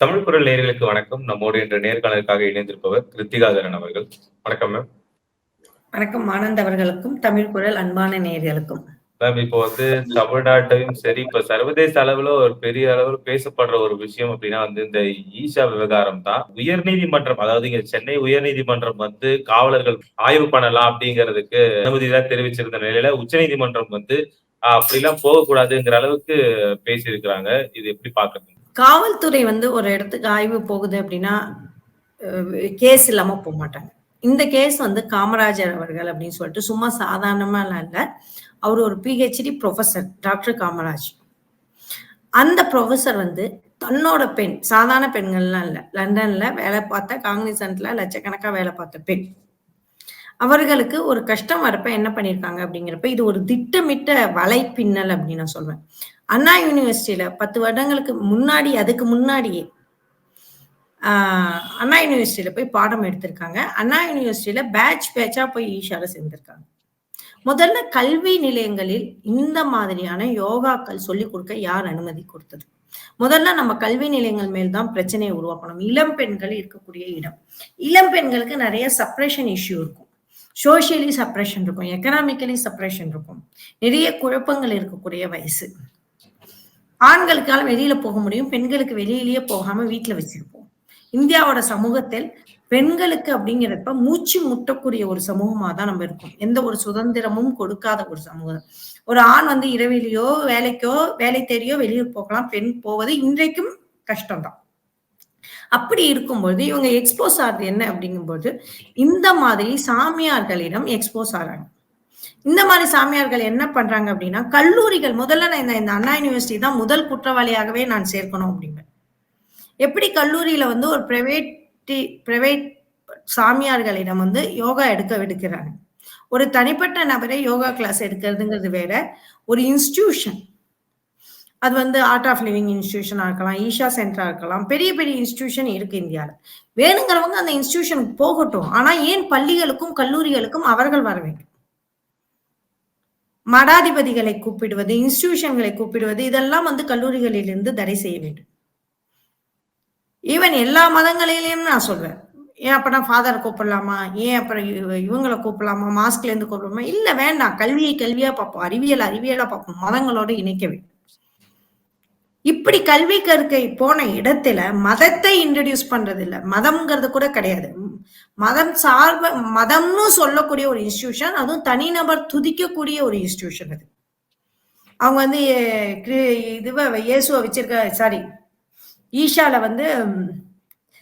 தமிழ் குரல் நேயர்களுக்கு வணக்கம். நம்மோடு என்ற நேர்காணலுக்காக இணைந்திருப்பவர் கிருத்திகாதரன் அவர்கள். வணக்கம் மேம் வணக்கம் ஆனந்த் அவர்களுக்கும் தமிழ் குரல் அன்பான நேயர்களுக்கும். மேம் இப்போ வந்து தமிழ்நாட்டையும் சரி இப்ப சர்வதேச அளவுல ஒரு பெரிய அளவில் பேசப்படுற ஒரு விஷயம் அப்படின்னா வந்து இந்த ஈஷா விவகாரம் தான். உயர்நீதிமன்றம் அதாவது இங்க சென்னை உயர்நீதிமன்றம் வந்து காவலர்கள் ஆய்வு பண்ணலாம் அப்படிங்கிறதுக்கு அனுமதி தான் தெரிவிச்சிருந்த நிலையில உச்சநீதிமன்றம் வந்து ஆஹ், அப்படிலாம் போகக்கூடாதுங்கிற அளவுக்கு பேசியிருக்கிறாங்க. இது எப்படி பாக்குறது காவல்துறை வந்து ஒரு இடத்துக்கு ஆய்வு போகுது அப்படின்னா கேஸ் இல்லாம போக மாட்டாங்க. இந்த கேஸ் வந்து காமராஜர் அவர்கள் அப்படின்னு சொல்லிட்டு சும்மா சாதாரணமா இல்லை. அவர் ஒரு பிஹெச்டி ப்ரொஃபசர் டாக்டர் காமராஜ். அந்த ப்ரொஃபசர் வந்து தன்னோட பெண் சாதாரண பெண்கள்லாம் இல்லை. லண்டன்ல வேலை பார்த்த காங்கினிசன்ட்ல லட்சக்கணக்காக வேலை பார்த்த பெண். அவர்களுக்கு ஒரு கஷ்டம் வரப்ப என்ன பண்ணியிருக்காங்க அப்படிங்கிறப்ப இது ஒரு திட்டமிட்ட வலைப்பின்னல் அப்படின்னு நான் சொல்வேன். அண்ணா யூனிவர்சிட்டியில பத்து வருடங்களுக்கு முன்னாடி அதுக்கு முன்னாடியே அண்ணா யூனிவர்சிட்டியில போய் பாடம் எடுத்திருக்காங்க. அண்ணா யூனிவர்சிட்டியில பேட்ச் பேட்சா போய் ஈஷால சேர்ந்திருக்காங்க. முதல்ல கல்வி நிலையங்களில் இந்த மாதிரியான யோகாக்கள் சொல்லிக் கொடுக்க யார் அனுமதி கொடுத்தது? முதல்ல நம்ம கல்வி நிலையங்கள் மேல் தான் பிரச்சனையை உருவாக்கணும். இளம் பெண்கள் இருக்கக்கூடிய இடம். இளம் பெண்களுக்கு நிறைய சப்ரேஷன் இஷ்யூ இருக்கும். சோஷியலி சப்ரேஷன் இருக்கும். எக்கனாமிக்கலி சப்ரேஷன் இருக்கும். நிறைய குழப்பங்கள் இருக்கக்கூடிய வயசு. ஆண்களுக்கால வெளியில போக முடியும் பெண்களுக்கு வெளியிலேயே போகாம வீட்டுல வச்சிருப்போம். இந்தியாவோட சமூகத்தில் பெண்களுக்கு அப்படிங்கிறப்ப மூச்சு முட்டக்கூடிய ஒரு சமூகமா தான் நம்ம இருக்கோம். எந்த ஒரு சுதந்திரமும் கொடுக்காத ஒரு சமூகம். ஒரு ஆண் வந்து இரவிலேயோ வேலைக்கோ வேலை தேடியோ வெளியூர் போகலாம் பெண் போவது இன்றைக்கும் கஷ்டம்தான் அப்படி இருக்கும்பொழுது இவங்க எக்ஸ்போஸ் ஆகுது என்ன அப்படிங்கும்போது இந்த மாதிரி சாமியார்களிடம் எக்ஸ்போஸ் ஆகிறாங்க. இந்த மாதிரி சாமியார்கள் என்ன பண்றாங்க அப்படின்னா கல்லூரிகள் முதல்ல நான் இந்த இந்த அண்ணா யூனிவர்சிட்டி தான் முதல் குற்றவாளியாகவே நான் சேர்க்கணும் அப்படிம்பேன். எப்படி கல்லூரியில வந்து ஒரு பிரைவேட்டி பிரைவேட் சாமியார்களிடம் வந்து யோகா எடுக்க விடுக்கிறாங்க? ஒரு தனிப்பட்ட நபரை யோகா கிளாஸ் எடுக்கிறதுங்கிறது வேற. ஒரு இன்ஸ்டியூஷன் அது வந்து ஆர்ட் ஆஃப் லிவிங் இன்ஸ்டியூஷனாக இருக்கலாம் ஈஷா சென்டராக இருக்கலாம் பெரிய பெரிய இன்ஸ்டியூஷன் இருக்கு இந்தியாவில் வேணுங்கிறவங்க அந்த இன்ஸ்டியூஷனுக்கு போகட்டும். ஆனால் ஏன் பள்ளிகளுக்கும் கல்லூரிகளுக்கும் அவர்கள் வர வேண்டும்? மடாதிபதிகளை கூப்பிடுவது இன்ஸ்டிடியூஷன்களை கூப்பிடுவது இதெல்லாம் வந்து கல்லூரிகளிலிருந்து தடை செய்ய வேண்டும். ஈவன் எல்லா மதங்களிலையும் நான் சொல்வேன் ஏன் அப்பனா ஃபாதர் கூப்பிடலாமா? ஏன் அப்புறம் இவ- இவங்களை கூப்பிடலாமா? மாஸ்க்ல இருந்து கூப்பிடலாமா? இல்ல வேண்டாம். கல்வியை கல்வியா பார்ப்போம். அறிவியல் அறிவியலா பார்ப்போம். மதங்களோட இணைக்கவே இப்படி கல்வி கற்கை போன இடத்துல மதத்தை இன்ட்ரடியூஸ் பண்றது இல்ல மதம்ங்கிறது கூட கிடையாது. மதம் சார்ப மதம்னு சொல்லக்கூடிய ஒரு இன்ஸ்டிடியூஷன் அதுவும் தனிநபர் துதிக்கக்கூடிய ஒரு இன்ஸ்டிடியூஷன் அது. அவங்க வந்து இதுவ இயேசுவை வச்சிருக்க சாரி ஈஷால வந்து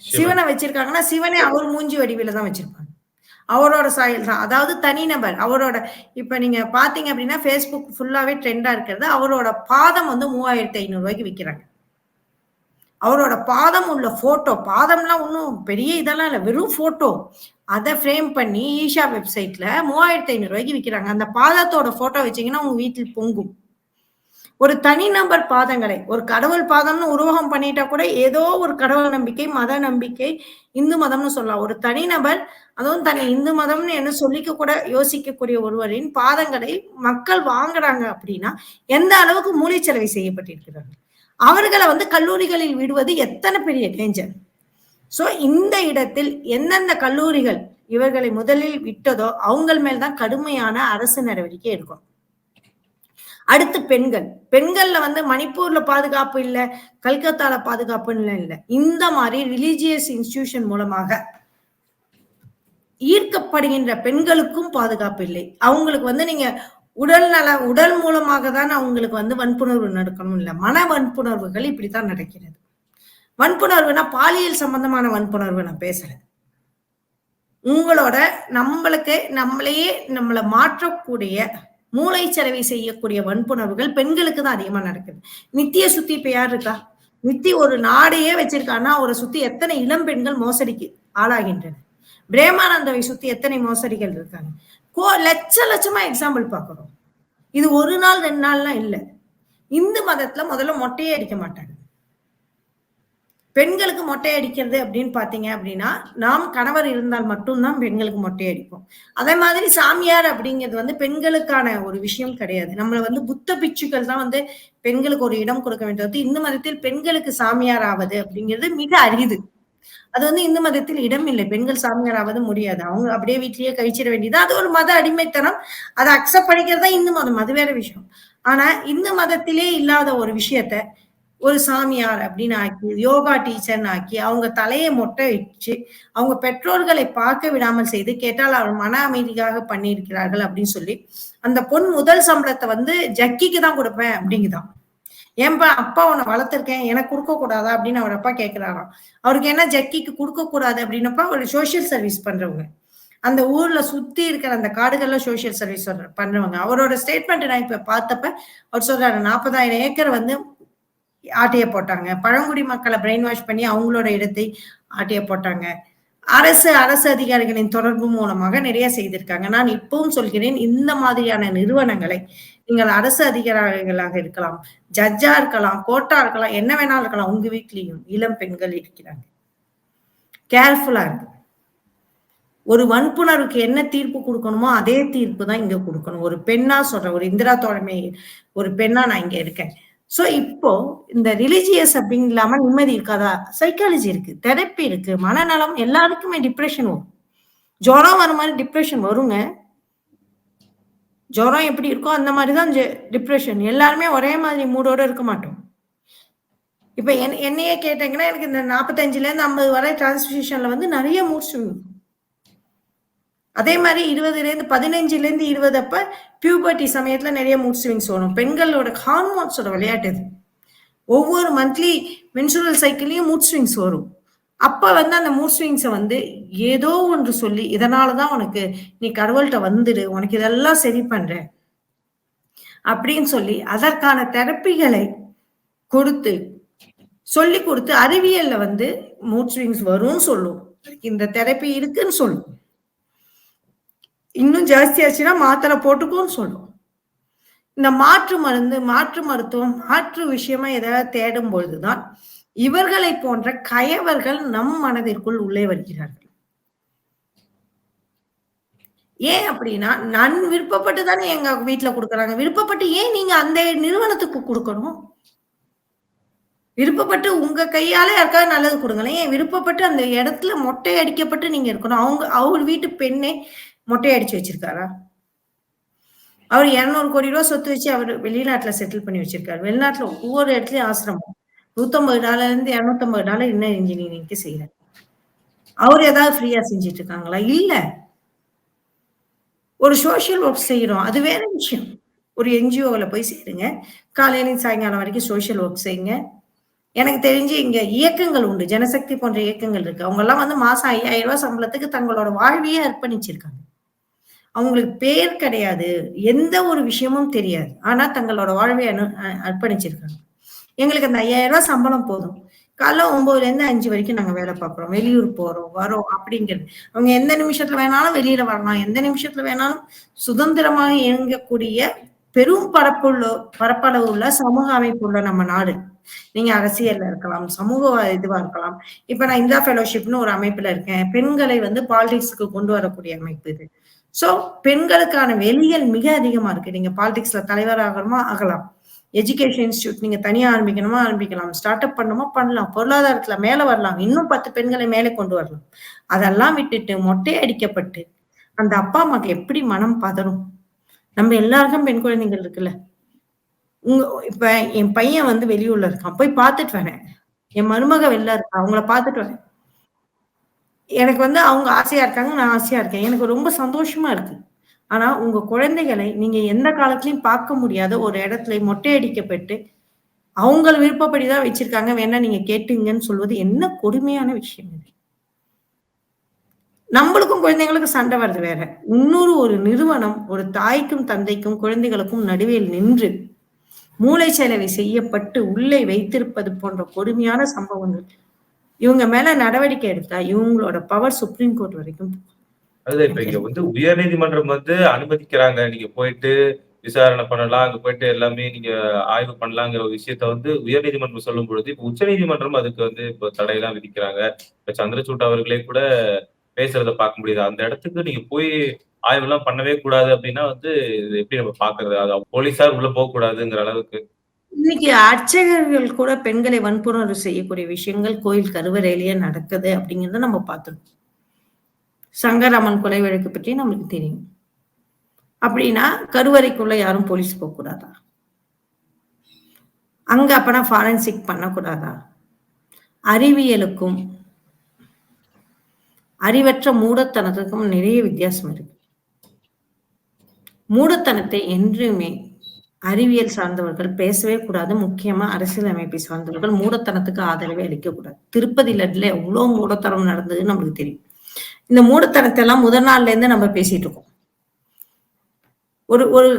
சிவனை வச்சிருக்காங்கன்னா சிவனே அவர் மூஞ்சி வடிவில தான் வச்சிருப்பாங்க. அவரோட சாயல் தான். அதாவது தனிநபர் அவரோட இப்ப நீங்க பாத்தீங்க அப்படின்னா ஃபேஸ்புக் ஃபுல்லாவே ட்ரெண்டா இருக்கிறது. அவரோட பாதம் வந்து மூவாயிரத்தி ஐநூறு ரூபாய்க்கு விற்கிறாங்க அவரோட பாதம் உள்ள போட்டோ பாதம்லாம் ஒன்றும் பெரிய இதெல்லாம் இல்லை. வெறும் போட்டோ அதை ஃப்ரேம் பண்ணி ஈஷா வெப்சைட்ல மூவாயிரத்தி ஐநூறு ரூபாய்க்கு விற்கிறாங்க அந்த பாதத்தோட போட்டோ வச்சீங்கன்னா உங்க வீட்டில் பொங்கும். ஒரு தனிநபர் பாதங்களை ஒரு கடவுள் பாதம்னு உருவகம் பண்ணிட்டா கூட ஏதோ ஒரு கடவுள் நம்பிக்கை மத நம்பிக்கை இந்து மதம்னு சொல்லலாம். ஒரு தனிநபர் அதுவும் தன்னை இந்து மதம்னு என்ன சொல்லிக்க கூட யோசிக்கக்கூடிய ஒருவரின் பாதங்களை மக்கள் வாங்குறாங்க அப்படின்னா எந்த அளவுக்கு மூளைச்சலவை செய்யப்பட்டிருக்கிறார்கள் அவர்களை வந்து கல்லூரிகளில் விடுவது எத்தனை பெரிய டேஞ்சர் சோ இந்த இடத்தில் எந்தெந்த கல்லூரிகள் இவர்களை முதலில் விட்டதோ அவங்கள் மேல்தான் கடுமையான அரசு நடவடிக்கை எடுக்கும். அடுத்து பெண்கள். பெண்கள்ல வந்து மணிப்பூர்ல பாதுகாப்பு இல்லை கல்கத்தால பாதுகாப்பு இல்லை. இந்த மாதிரி ரிலீஜியஸ் இன்ஸ்டிடியூஷன் மூலமாக ஈர்க்கப்படுகின்ற பெண்களுக்கும் பாதுகாப்பு இல்லை. அவங்களுக்கு வந்து நீங்க உடல் நல உடல் மூலமாக தான் அவங்களுக்கு வந்து வன்புணர்வு நடக்கணும் இல்லை. மன வன்புணர்வுகள் இப்படித்தான் நடக்கிறது. வன்புணர்வுனா பாலியல் சம்பந்தமான வன்புணர்வு நான் பேசல உங்களோட நம்மளுக்கு நம்மளையே நம்மளை மாற்றக்கூடிய மூளைச்சலவை செய்யக்கூடிய வன்புணர்வுகள் பெண்களுக்கு தான் அதிகமா நடக்குது. நித்திய சுத்தி இப்ப யார் இருக்கா? நித்தி ஒரு நாடையே வச்சிருக்கான்னா அவரை சுத்தி எத்தனை இளம் பெண்கள் மோசடிக்கு ஆளாகின்றன பிரேமானந்தாவை சுத்தி எத்தனை மோசடிகள் இருக்காங்க? கோ லட்ச லட்சமா எக்ஸாம்பிள் பார்க்குறோம். இது ஒரு நாள் ரெண்டு நாள்லாம் இல்லை. இந்து மதத்துல முதல்ல மொட்டையே அடிக்க மாட்டாங்க. பெண்களுக்கு மொட்டை அடிக்கிறது அப்படின்னு பாத்தீங்க அப்படின்னா நாம் கணவர் இருந்தால் மட்டும்தான் பெண்களுக்கு மொட்டை அடிப்போம். அதே மாதிரி சாமியார் அப்படிங்கிறது வந்து பெண்களுக்கான ஒரு விஷயம் கிடையாது. நம்மள வந்து புத்த பிச்சுக்கள் தான் வந்து பெண்களுக்கு ஒரு இடம் கொடுக்க வேண்டியது இந்து மதத்தில் பெண்களுக்கு சாமியார் ஆவது அப்படிங்கிறது மிக அரிது. அது வந்து இந்து மதத்தில் இடம் இல்லை. பெண்கள் சாமியார் ஆவது முடியாது. அவங்க அப்படியே வீட்லயே கழிச்சிட வேண்டியது. அது ஒரு மத அடிமைத்தனம். அதை அக்செப்ட் பண்ணிக்கிறதா இந்து மதம். அது வேற விஷயம். ஆனா இந்து மதத்திலே இல்லாத ஒரு விஷயத்த ஒரு சாமியார் அப்படின்னு ஆக்கி யோகா டீச்சர்னு ஆக்கி அவங்க தலையை மொட்டை வச்சு அவங்க பெற்றோர்களை பார்க்க விடாமல் செய்து கேட்டால் அவர் மன அமைதிக்காக பண்ணியிருக்கிறார்கள் அப்படின்னு சொல்லி அந்த பொன் முதல் சம்பளத்தை வந்து ஜக்கிக்கு தான் கொடுப்பேன் அப்படிங்குதான் ஏன்பா அப்பா உன்னை வளர்த்துருக்கேன் எனக்கு கொடுக்க கூடாதா அப்படின்னு அவர் அப்பா கேட்கிறாராம். அவருக்கு என்ன ஜக்கிக்கு கொடுக்க கூடாது அப்படின்னப்பா ஒரு சோசியல் சர்வீஸ் பண்றவங்க. அந்த ஊர்ல சுத்தி இருக்கிற அந்த காடுகள்ல சோசியல் சர்வீஸ் பண்றவங்க. அவரோட ஸ்டேட்மெண்ட் நான் இப்ப பார்த்தப்ப அவர் சொல்றாரு நாற்பதாயிரம் ஏக்கர் வந்து ஆட்டைய போட்டாங்க. பழங்குடி மக்களை பிரெயின் வாஷ் பண்ணி அவங்களோட இடத்தை ஆட்டைய போட்டாங்க. அரசு அரசு அதிகாரிகளின் தொடர்பு மூலமாக நிறைய செய்திருக்காங்க. நான் இப்பவும் சொல்கிறேன் இந்த மாதிரியான நிறுவனங்களை நீங்கள் அரசு அதிகாரிகளாக இருக்கலாம் ஜட்ஜா இருக்கலாம் கோர்ட்டா இருக்கலாம் என்ன வேணாலும் இருக்கலாம் உங்க வீட்லயும் இளம் பெண்கள் இருக்கிறாங்க. கேர்ஃபுல்லா இருக்கு ஒரு வன்புணர்வுக்கு என்ன தீர்ப்பு கொடுக்கணுமோ அதே தீர்ப்பு தான் இங்க கொடுக்கணும். ஒரு பெண்ணா சொல்றேன் ஒரு இந்திரா தோழமை ஒரு பெண்ணா நான் இங்க இருக்கேன். சோ இப்போ இந்த ரிலிஜியஸ் அப்படின்னு இல்லாம நிம்மதி இருக்காதா? சைக்காலஜி இருக்கு தெரப்பி இருக்கு மனநலம் எல்லாருக்குமே டிப்ரெஷன் வரும். ஜுரம் வர மாதிரி டிப்ரெஷன் வருங்க. ஜுரம் எப்படி இருக்கோ அந்த மாதிரிதான் டிப்ரெஷன் எல்லாருமே ஒரே மாதிரி மூடோட இருக்க மாட்டோம். இப்ப என் என்னையே கேட்டீங்கன்னா எனக்கு இந்த நாற்பத்தஞ்சுல இருந்து ஐம்பது வரை டிரான்ஸ்மிஷன்ல வந்து நிறைய மூட் ஸ்விங் அதே மாதிரி இருபதுலேருந்து பதினஞ்சுலேருந்து இருபது அப்ப பியூபர்ட்டி சமயத்தில் நிறைய மூட் ஸ்விங்ஸ் வரும் பெண்களோட ஹார்மோன்ஸோட விளையாட்டு இது. ஒவ்வொரு மந்த்லி மென்சுரல் சைக்கிள்லையும் மூட் ஸ்விங்ஸ் வரும். அப்போ வந்து அந்த மூட் ஸ்விங்ஸை வந்து ஏதோ ஒன்று சொல்லி இதனாலதான் உனக்கு நீ கடவுள்கிட்ட வந்துடு உனக்கு இதெல்லாம் சரி பண்ற அப்படின்னு சொல்லி அதற்கான தெரப்பிகளை கொடுத்து சொல்லி கொடுத்து அறிவியல்ல வந்து மூட் ஸ்விங்ஸ் வரும்னு சொல்லும். இந்த தெரப்பி இருக்குன்னு சொல்லும். இன்னும் ஜாஸ்தி ஆச்சுன்னா மாத்திரை போட்டுக்கோன்னு சொல்லுவோம் இந்த மாற்று மருந்து மாற்று மருத்துவம் மாற்று விஷயமா ஏதாவது தேடும் பொழுதுதான் இவர்களை போன்ற கயவர்கள் நம் மனதிற்குள் உள்ளே வருகிறார்கள். ஏன் அப்படின்னா நான் விருப்பப்பட்டு தானே எங்க வீட்டுல கொடுக்குறாங்க. விருப்பப்பட்டு ஏன் நீங்க அந்த நிறுவனத்துக்கு கொடுக்கணும்? விருப்பப்பட்டு உங்க கையால யாருக்காவது நல்லது கொடுங்களேன். ஏன் விருப்பப்பட்டு அந்த இடத்துல மொட்டை அடிக்கப்பட்டு நீங்க இருக்கணும். அவங்க அவர் வீட்டு பெண்ணே மொட்டை அடிச்சு வச்சிருக்காரா? அவர் இருநூறு கோடி ரூபா சொத்து வச்சு அவர் வெளிநாட்டுல செட்டில் பண்ணி வச்சிருக்காரு. வெளிநாட்டுல ஒவ்வொரு இடத்துலயும் ஆசிரமம். நூத்தம்பது டாலர்ல இருந்து இருநூத்தம்பது டாலர் என்ன இன்ஜினியரிங்க்கு செய்யறாரு. அவர் ஏதாவது ஃப்ரீயா செஞ்சிட்டு இருக்காங்களா? இல்ல. ஒரு சோசியல் ஒர்க் செய்யறோம். அது வேற விஷயம். ஒரு என்ஜிஓவில் போய் சேருங்க. காலையிலையும் சாயங்காலம் வரைக்கும் சோசியல் ஒர்க் செய்யுங்க. எனக்கு தெரிஞ்சு இங்க இயக்கங்கள் உண்டு. ஜனசக்தி போன்ற இயக்கங்கள் இருக்கு. அவங்க எல்லாம் வந்து மாசம் ஐயாயிரம் ரூபாய் சம்பளத்துக்கு தங்களோட வாழ்வையே அர்ப்பணிச்சிருக்காங்க. அவங்களுக்கு பேர் கிடையாது. எந்த ஒரு விஷயமும் தெரியாது. ஆனா தங்களோட வாழ்வை அனு அர்ப்பணிச்சிருக்காங்க. எங்களுக்கு அந்த ஐயாயிரம் ரூபாய் சம்பளம் போதும். காலைல ஒன்பதுல இருந்து அஞ்சு வரைக்கும் நாங்க வேலை பார்க்குறோம். வெளியூர் போறோம் வரோம் அப்படிங்கிறது. அவங்க எந்த நிமிஷத்துல வேணாலும் வெளியில வரலாம். எந்த நிமிஷத்துல வேணாலும் சுதந்திரமாக இயங்கக்கூடிய பெரும் பரப்புள்ள பரப்பளவு உள்ள சமூக அமைப்பு உள்ள நம்ம நாடு. நீங்க அரசியல்ல இருக்கலாம் சமூக இதுவா இருக்கலாம். இப்ப நான் இந்தா ஃபெலோஷிப்னு ஒரு அமைப்புல இருக்கேன். பெண்களை வந்து பாலிடிக்ஸ்க்கு கொண்டு வரக்கூடிய அமைப்பு இது. சோ பெண்களுக்கான வெளியல் மிக அதிகமா இருக்கு. நீங்க பாலிடிக்ஸ்ல தலைவர் ஆகணுமா? ஆகலாம். எஜுகேஷன் இன்ஸ்டியூட் நீங்க தனியா ஆரம்பிக்கணுமா? ஆரம்பிக்கலாம். ஸ்டார்ட் அப் பண்ணணுமா பண்ணலாம். பொருளாதாரத்துல மேல வரலாம். இன்னும் பத்து பெண்களை மேலே கொண்டு வரலாம். அதெல்லாம் விட்டுட்டு மொட்டை அடிக்கப்பட்டு அந்த அப்பா அம்மாக்கு எப்படி மனம் பதறும்? நம்ம எல்லாருக்கும் பெண் குழந்தைகள் இருக்குல்ல. உங்க இப்ப என் பையன் வந்து வெளியூர்ல இருக்கான். போய் பார்த்துட்டு வரேன். என் மருமக வெளில இருக்கா அவங்கள பார்த்துட்டு வரேன். எனக்கு வந்து அவங்க ஆசையா இருக்காங்க நான் ஆசையா இருக்கேன். எனக்கு ரொம்ப சந்தோஷமா இருக்கு. ஆனா உங்க குழந்தைகளை நீங்க எந்த காலத்திலயும் பார்க்க முடியாத ஒரு இடத்துல மொட்டையடிக்கப்பட்டு அவங்கள விருப்பப்படி விருப்பப்படிதான் வச்சிருக்காங்க வேணா நீங்க கேட்டுங்கன்னு சொல்வது என்ன கொடுமையான விஷயம் இது. நம்மளுக்கும் குழந்தைங்களுக்கும் சண்டை வருது வேற. இன்னொரு ஒரு நிறுவனம் ஒரு தாய்க்கும் தந்தைக்கும் குழந்தைகளுக்கும் நடுவில் நின்று மூளை செலவை செய்யப்பட்டு உள்ளே வைத்திருப்பது போன்ற கொடுமையான சம்பவங்கள் இவங்க மேல நடவடிக்கை எடுத்தா இவங்களோட பவர் சுப்ரீம் கோர்ட் வரைக்கும் அதுதான் இப்ப இங்க வந்து உயர் நீதிமன்றம் வந்து அனுமதிக்கிறாங்க நீங்க போயிட்டு விசாரணை பண்ணலாம். அங்க போயிட்டு எல்லாமே நீங்க ஆய்வு பண்ணலாங்கிற ஒரு விஷயத்த வந்து உயர்நீதிமன்றம் சொல்லும் பொழுது, இப்ப உச்சநீதிமன்றம் அதுக்கு வந்து இப்ப தடையெல்லாம் விதிக்கிறாங்க. இப்ப சந்திரசூட் அவர்களே கூட பேசுறத பார்க்க முடியுது. அந்த இடத்துக்கு நீங்க போய் ஆய்வுலாம் பண்ணவே கூடாது அப்படின்னா வந்து, எப்படி நம்ம பார்க்கறது? அது போலீஸார் உள்ள போக்கூடாதுங்கிற அளவுக்கு. இன்னைக்கு அர்ச்சகர்கள் கூட பெண்களை வன்புணர்வு செய்யக்கூடிய விஷயங்கள் கோயில் கருவறையிலேயே நடக்குது அப்படிங்கிறத நம்ம பார்த்துருக்கோம். சங்கராமன் கொலை வழக்கு பற்றி நம்மளுக்கு தெரியும். அப்படின்னா கருவறைக்குள்ள யாரும் போலீஸ் போகக்கூடாதா? அங்க அப்பனா ஃபாரன்சிக் பண்ணக்கூடாதா? அறிவியலுக்கும் அறிவற்ற மூடத்தனத்துக்கும் நிறைய வித்தியாசம் இருக்கு. மூடத்தனத்தை என்றுமே அறிவியல் சார்ந்தவர்கள் பேசவே கூடாது. முக்கியமா அரசியலமைப்பை சார்ந்தவர்கள் மூடத்தனத்துக்கு ஆதரவே அளிக்கக்கூடாது. திருப்பதி லட்ல எவ்வளவு மூடத்தனம் நடந்ததுன்னு நம்மளுக்கு தெரியும். இந்த மூடத்தனத்தை எல்லாம் முதல் நாள்ல இருந்து நம்ம பேசிட்டு இருக்கோம். ஒரு ஒரு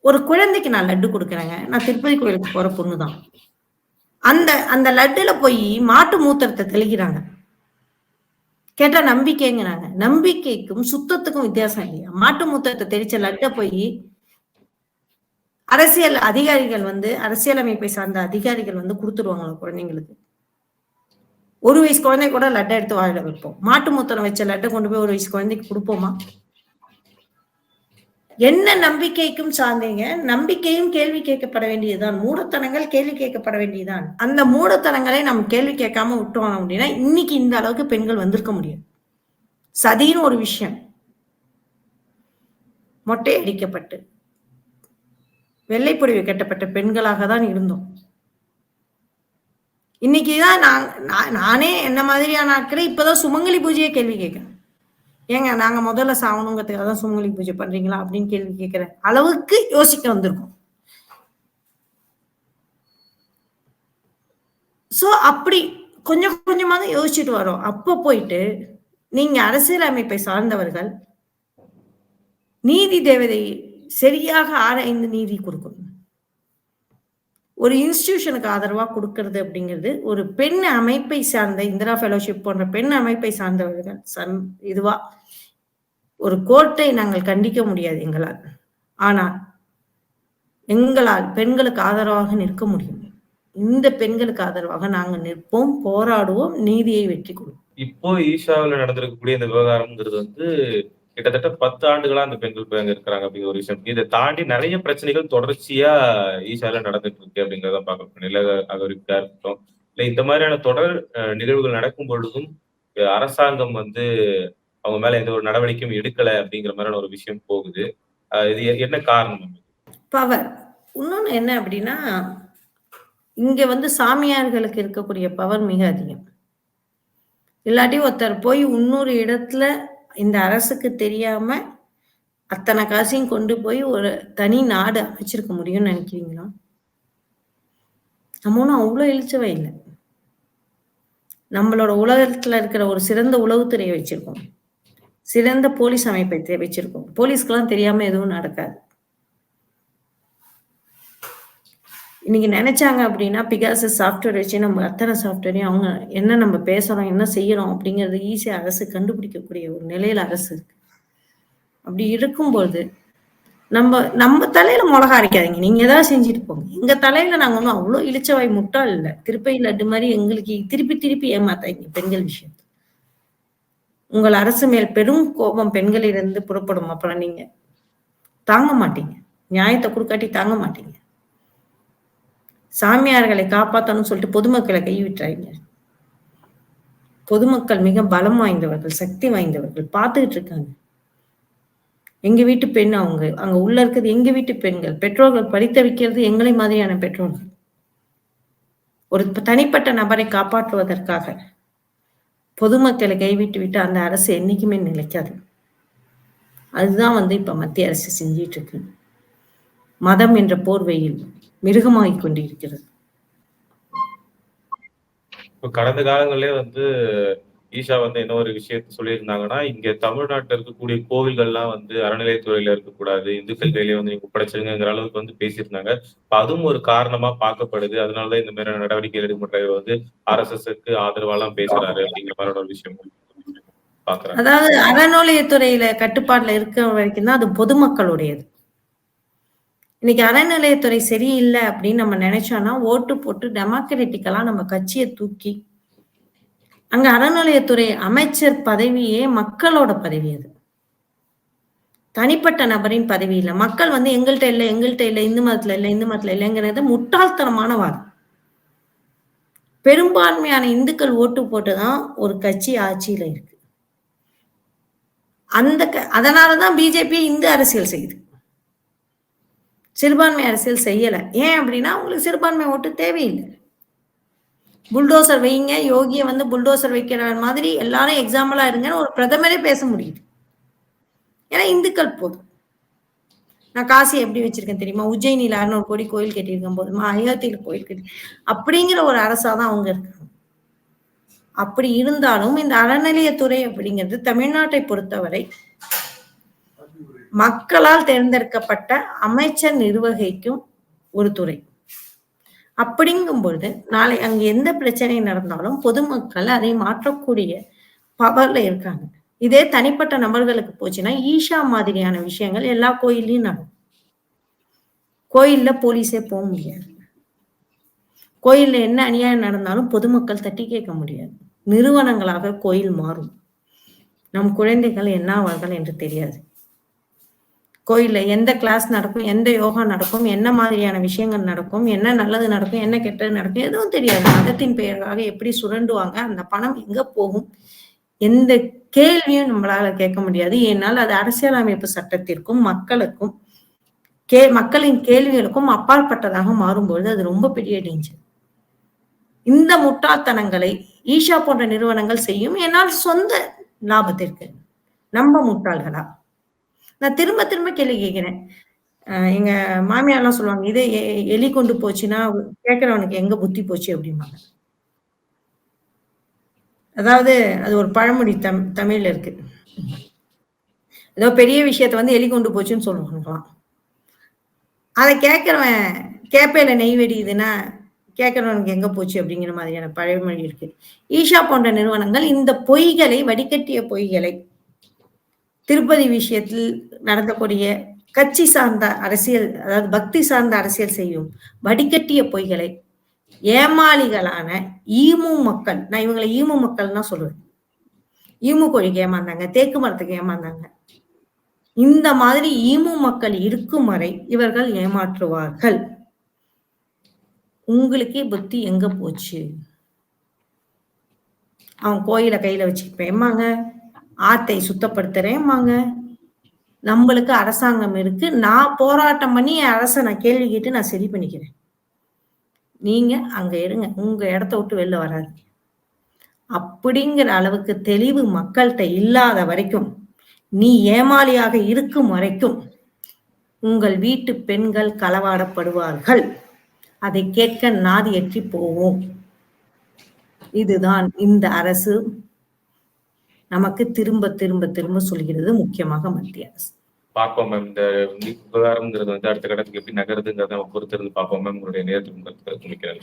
ஒரு குழந்தைக்கு நான் லட்டு கொடுக்குறேங்க நான் திருப்பதி கோயிலுக்கு போற பொண்ணுதான் அந்த அந்த லட்டுல போய் மாட்டு மூத்திரத்தை தெளிக்கிறாங்க. கேட்டா நம்பிக்கைங்கிறாங்க. நம்பிக்கைக்கும் சுத்தத்துக்கும் வித்தியாசம் இல்லையா? மாட்டு மூத்திரத்த தெளிச்ச லட்ட போய் அரசியல் அதிகாரிகள் வந்து அரசியலமைப்பை சார்ந்த அதிகாரிகள் வந்து கொடுத்துருவாங்களா குழந்தைங்களுக்கு? ஒரு வயசு குழந்தை கூட லட்டை எடுத்து வாயில வைப்போம். மாட்டு மூத்திரம் வச்ச லட்டை கொண்டு போய் ஒரு வயசு குழந்தைக்கு கொடுப்போமா என்ன நம்பிக்கைக்கும் சார்ந்தீங்க? நம்பிக்கையும் கேள்வி கேட்கப்பட வேண்டியதுதான். மூடத்தனங்கள் கேள்வி கேட்கப்பட வேண்டியதுதான். அந்த மூடத்தனங்களை நம்ம கேள்வி கேட்காம விட்டோம் அப்படின்னா, இன்னைக்கு இந்த அளவுக்கு பெண்கள் வந்திருக்க முடியாது. சதின்னு ஒரு விஷயம். மொட்டை அடிக்கப்பட்டு, வெள்ளைப்புடவை கட்டப்பட்ட பெண்களாக தான் இருந்தோம். இன்னைக்கு தான் நான் நான் நானே என்ன மாதிரியான ஆட்களை இப்பதான் சுமங்கலி பூஜையை கேள்வி கேட்கிறேன். ஏங்க நாங்க முதல்ல சாகணுங்கிறதுக்காக தான் சுமங்கலி பூஜை பண்றீங்களா? அப்படின்னு கேள்வி கேட்கிற அளவுக்கு யோசிக்க வந்திருக்கோம். சோ அப்படி கொஞ்சம் கொஞ்சமா தான் யோசிச்சுட்டு வரோம். அப்ப போயிட்டு நீங்க அரசியலமைப்பை சார்ந்தவர்கள் நீதி தேவதை சரியாக ஆராய்ந்து நீதி கொடுக்கணும். ஒரு இன்ஸ்டிடியூஷனுக்கு ஆதரவா கொடுக்கறது அப்படிங்கிறது ஒரு பெண் அமைப்பை சார்ந்த இந்திரா ஃபெலோஷிப் போன்ற பெண் அமைப்பை சார்ந்தவர்கள் சன் இதுவா ஒரு கோர்ட்டை நாங்கள் கண்டிக்க முடியாது எங்களால். ஆனால் எங்களால் பெண்களுக்கு ஆதரவாக நிற்க முடியும். இந்த பெண்களுக்கு ஆதரவாக நாங்கள் நிற்போம், போராடுவோம், நீதியை வெற்றி கொள்வோம். இப்போ ஈஷாவில் நடந்திருக்கக்கூடிய இந்த விவகாரம்ங்கிறது வந்து கிட்டத்தட்ட 10 ஆண்டுகளா அந்த பெண்கள் போய் அங்க இருக்கிறாங்க அப்படிங்கிற ஒரு விஷயம். இதை தாண்டி நிறைய பிரச்சனைகள் தொடர்ச்சியா ஈஷால நடந்துட்டு இருக்கு அப்படிங்கிறத பார்க்கிறோம். நில அகரிக்கா இருக்கட்டும். இல்ல இந்த மாதிரியான தொடர் நிகழ்வுகள் நடக்கும் பொழுதும், அரசாங்கம் வந்து அவங்க மேல எந்த ஒரு நடவடிக்கையும் எடுக்கல அப்படிங்கிற மாதிரியான ஒரு விஷயம் போகுது. இது என்ன காரணம்? பவர். இன்னொன்னு என்ன அப்படின்னா, இங்க வந்து சாமியார்களுக்கு இருக்கக்கூடிய பவர் மிக அதிகம். இல்லாட்டி ஒருத்தர் போய் இன்னொரு இடத்துல இந்த அரசுக்கு தெரியாம அத்தனை காசையும் கொண்டு போய் ஒரு தனி நாடு அமைச்சிருக்க முடியும்னு நினைக்கிறீங்களா? நம்ம ஒன்றும் அவ்வளோ இளிச்சவ இல்லை நம்மளோட உலகத்துல இருக்கிற ஒரு சிறந்த உளவுத்துறையை வச்சிருக்கோம். சிறந்த போலீஸ் அமைப்பை வச்சிருக்கோம். போலீஸ்க்குலாம் தெரியாம எதுவும் நடக்காது. இன்னைக்கு நினைச்சாங்க அப்படின்னா, பிகாசஸ் சாஃப்ட்வேர் வச்சு நம்ம அத்தனை சாஃப்ட்வேரையும் அவங்க என்ன நம்ம பேசுறோம், என்ன செய்யறோம் அப்படிங்கிறது ஈஸியா அரசு கண்டுபிடிக்கக்கூடிய ஒரு நிலையில அரசு இருக்கு. அப்படி இருக்கும்போது, நம்ம நம்ம தலையில மிளகா அரைக்காதீங்க. நீங்க ஏதாவது செஞ்சுட்டு போங்க. எங்க தலையில நாங்க ஒன்றும் அவ்வளோ இளிச்சவாய் முட்டாள் இல்லை திருப்பை லட்டு மாதிரி எங்களுக்கு திருப்பி திருப்பி ஏமாத்தாங்க பெண்கள் விஷயத்த உங்கள் அரசு மேல் பெரும் கோபம் பெண்களிலிருந்து புறப்படும். அப்புறம் நீங்க தாங்க மாட்டீங்க. நியாயத்தை கொடுக்காட்டி தாங்க மாட்டீங்க. சாமியார்களை காப்பாத்தணும்னு சொல்லிட்டு பொதுமக்களை கைவிட்டுறாங்க பொதுமக்கள் மிக பலம் வாய்ந்தவர்கள், சக்தி வாய்ந்தவர்கள். பார்த்துக்கிட்டு இருக்காங்க. எங்க வீட்டு பெண் அவங்க. அங்க உள்ள இருக்கிறது எங்க வீட்டு பெண்கள். பெற்றோர்கள் படித்த வைக்கிறது எங்களை மாதிரியான பெற்றோர்கள். ஒரு தனிப்பட்ட நபரை காப்பாற்றுவதற்காக பொதுமக்களை கைவிட்டு விட்டு அந்த அரசு என்னைக்குமே நிலைக்காது. அதுதான் வந்து இப்ப மத்திய அரசு செஞ்சிட்டு இருக்கு. மதம் என்ற போர்வையில் மிருகமாகிக் கொண்டிருக்கிறது. இப்ப கடந்த காலங்கள்லயே வந்து ஈஷா வந்து என்ன ஒரு விஷயத்த சொல்லியிருந்தாங்கன்னா, இங்க தமிழ்நாட்டுல இருக்கக்கூடிய கோவில்கள்லாம் வந்து அறநிலையத்துறையில இருக்கக்கூடாது. இந்துக்கள் கையிலே வந்து நீங்க ஒப்படைச்சிருங்கங்கிற அளவுக்கு வந்து பேசியிருந்தாங்க. அதுவும் ஒரு காரணமா பார்க்கப்படுது. அதனால தான் இந்த மாதிரியான நடவடிக்கைகள் எடுக்கப்பட்டவர் வந்து ஆர்எஸ்எஸ்க்கு ஆதரவாலாம் பேசுறாரு அப்படிங்கிற மாதிரியான ஒரு விஷயம். அதாவது அறநிலையத்துறையில கட்டுப்பாட்டுல இருக்கிற வரைக்கும் தான் அது பொதுமக்களுடையது. இன்னைக்கு அறநிலையத்துறை சரியில்லை அப்படின்னு நம்ம நினைச்சோம்னா ஓட்டு போட்டு டெமோக்ராட்டிக்கலா நம்ம கட்சியை தூக்கி. அங்க அறநிலையத்துறை அமைச்சர் பதவியே மக்களோட பதவி அது. தனிப்பட்ட நபரின் பதவி இல்லை. மக்கள் வந்து எங்கள்கிட்ட இல்லை எங்கள்கிட்ட இல்லை இந்து மதத்துல இல்லை இந்து மதத்துல இல்லைங்கிறது முட்டாள்தனமான வாதம். பெரும்பான்மையான இந்துக்கள் ஓட்டு போட்டுதான் ஒரு கட்சி ஆட்சியில இருக்கு. அந்த க- அதனாலதான் பிஜேபி இந்து அரசியல் செய்யுது. சிறுபான்மை அரசியல் செய்யலை. ஏன் அப்படின்னா உங்களுக்கு சிறுபான்மை ஓட்டு தேவையில்லை. புல்டோசர் வைங்க யோகியை வந்து புல்டோசர் வைக்கிற மாதிரி எல்லாரும் எக்ஸாம்பிளா இருங்கன்னு ஒரு பிரதமரே பேச முடியுது. ஏன்னா இந்துக்கள் போதும். நான் காசி எப்படி வச்சிருக்கேன் தெரியுமா? உஜ்ஜயினில அறுநூறு கோடி கோயில் கட்டியிருக்கேன் போதுமா அயோத்தியில் கோயில் கட்டி அப்படிங்கிற ஒரு அரசாதான் அவங்க இருக்காங்க. அப்படி இருந்தாலும் இந்த அறநிலையத்துறை அப்படிங்கிறது தமிழ்நாட்டை பொறுத்தவரை மக்களால் தேர்ந்தெடுக்கப்பட்ட அமைச்சர் நிர்வகிக்கும் ஒரு துறை. அப்படிங்கும் பொழுது நாளை அங்க எந்த பிரச்சனை நடந்தாலும் பொதுமக்கள் அதை மாற்றக்கூடிய பவர்ல இருக்காங்க. இதே தனிப்பட்ட நபர்களுக்கு போச்சுன்னா ஈஷா மாதிரியான விஷயங்கள் எல்லா கோயிலையும் நடக்கும். கோயில்ல போலீஸே போக முடியாது. கோயில்ல என்ன அநியாயம் நடந்தாலும் பொதுமக்கள் தட்டி கேட்க முடியாது. நிறுவனங்களாக கோயில் மாறும். நம் குழந்தைகள் என்ன ஆவார்கள் என்று தெரியாது. கோயில்ல எந்த கிளாஸ் நடக்கும் எந்த யோகா நடக்கும் என்ன மாதிரியான விஷயங்கள் நடக்கும் என்ன நல்லது நடக்கும் என்ன கெட்டது நடக்கும் எதுவும் தெரியாது. மதத்தின் பெயராக எப்படி சுரண்டுவாங்க அந்த பணம் எங்க போகும்? எந்த கேள்வியும் நம்மளால கேட்க முடியாது. ஏனால் அது அரசியலமைப்பு சட்டத்திற்கும் மக்களுக்கும் கே மக்களின் கேள்விகளுக்கும் அப்பாற்பட்டதாக மாறும்பொழுது அது ரொம்ப பெரிய டேஞ்சர் இந்த முட்டாள்தனங்களை ஈஷா போன்ற நிறுவனங்கள் செய்யும். என்னால் சொந்த லாபத்திற்கு நம்ம முட்டாள்களா? நான் திரும்ப திரும்ப கேள்வி கேட்கிறேன். எங்க மாமியார்லாம் சொல்லுவாங்க இதே எலி கொண்டு போச்சுன்னா கேட்கறவனுக்கு எங்க புத்தி போச்சு? அப்படிம்பாங்க. அதாவது அது ஒரு பழமொழி தம் தமிழ்ல இருக்கு. ஏதோ பெரிய விஷயத்த வந்து எலி கொண்டு போச்சுன்னு சொல்லுவாங்களாம். அதை கேட்கறவன் கேப்பையில நெய் வெடியுதுன்னா கேட்கறவனுக்கு எங்க போச்சு? அப்படிங்கிற மாதிரியான பழமொழி இருக்கு. ஈஷா போன்ற நிறுவனங்கள் இந்த பொய்களை வடிகட்டிய பொய்களை திருப்பதி விஷயத்தில் நடந்தக்கூடிய கட்சி சார்ந்த அரசியல் அதாவது பக்தி சார்ந்த அரசியல் செய்யும் வடிகட்டிய பொய்களை ஏமாளிகளான ஈமு மக்கள் நான் இவங்களை ஈமு மக்கள் தான் சொல்லுவேன். ஈமு கோழிக்கு ஏமாந்தாங்க தேக்கு மரத்துக்கு ஏமாந்தாங்க. இந்த மாதிரி ஈமு மக்கள் இருக்கும் வரை இவர்கள் ஏமாற்றுவார்கள். உங்களுக்கே புத்தி எங்க போச்சு? அவன் கோயிலை கையில வச்சுக்கப்பேம்மாங்க ஆத்தை சுத்தப்படுத்துறேம்மாங்க. நம்மளுக்கு அரசாங்கம் இருக்கு. நான் போராட்டம் பண்ணி அரசை நான் கேள்வி கேட்டு நான் சரி பண்ணிக்கிறேன். நீங்க அங்க இருங்க. உங்க இடத்த விட்டு வெளில வராது அப்படிங்கிற அளவுக்கு தெளிவு மக்கள்கிட்ட இல்லாத வரைக்கும் நீ ஏமாளியாக இருக்கும் வரைக்கும் உங்கள் வீட்டு பெண்கள் களவாடப்படுவார்கள். அதை கேட்க நாதி எற்றி போவோம். இதுதான் இந்த அரசு. நமக்கு திரும்ப திரும்ப திரும்ப சொல்கிறது முக்கியமாக மத்திய அரசு. பார்ப்போம் மேம் இந்த விவகாரம்ங்கிறது வந்து அடுத்த கட்டத்துக்கு எப்படி நகருதுங்கிறத நம்ம பொறுத்திருந்து பார்ப்போம் மேம் உங்களுடைய நேரத்துக்கு முடிக்கிறேன்